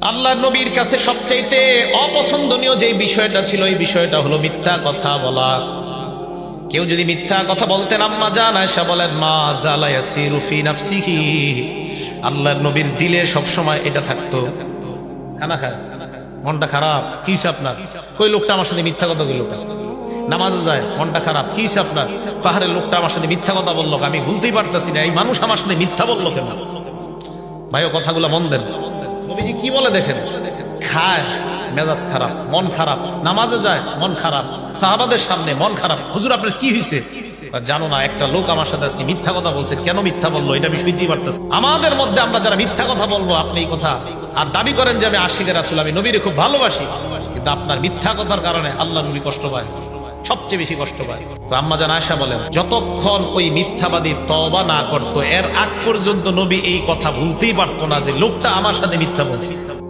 আল্লাহ নবীর কাছে সবচাইতে অপছন্দনীয় যে বিষয়টা ছিল, এই বিষয়টা হলো মিথ্যা কথা বলা। কেউ যদি মিথ্যা কথা বলতেন, আম্মা জান আয়সা বলেন, মা জালায়াসি রুফি নাফসিহি। আল্লাহর নবীর দিলে সবসময় এটা থাকতো। খানা খায়, মনটা খারাপ, কি আপনার? কই লোকটা আমার সাথে মিথ্যা কথা কইল নামাজে যায়, মনটা খারাপ, কি আপনার? পাহাড়ের লোকটা আমার সাথে মিথ্যা কথা বলল, আমি ভুলতেই পারতেছি না, এই মানুষ আমার সাথে মিথ্যা বলল কেন? ভাই ও কথাগুলো মন দেন। নবীজি কি বলে দেখেন? খায়, মেজাজ খারাপ, মন খারাপ, নামাজে যায়, মন খারাপ, সাহাবাদের সামনে মন খারাপ। হুজুর, আপনার কি হয়েছে জানো না, একটা লোক আমার সাথে আজকে মিথ্যা কথা বলছে। কেন মিথ্যা বলল? এটা আমি শুনতেই পারতেছি আমাদের মধ্যে আমরা যারা মিথ্যা কথা বলব, আপনি এই কথা আর দাবি করেন যে আমি আশিকের আসলে আমি নবীরে খুব ভালোবাসি। কিন্তু আপনার মিথ্যা কথার কারণে আল্লাহ নবী কষ্ট পায়। সবচেয়ে বেশি কষ্ট পায়। তো আম্মা জান আয়সা বলেন, যতক্ষণ ওই মিথ্যাবাদী তবা না করত, এর আগ পর্যন্ত নবী এই কথা ভুলতেই পারতো না যে লোকটা আমার সাথে মিথ্যা বলছে।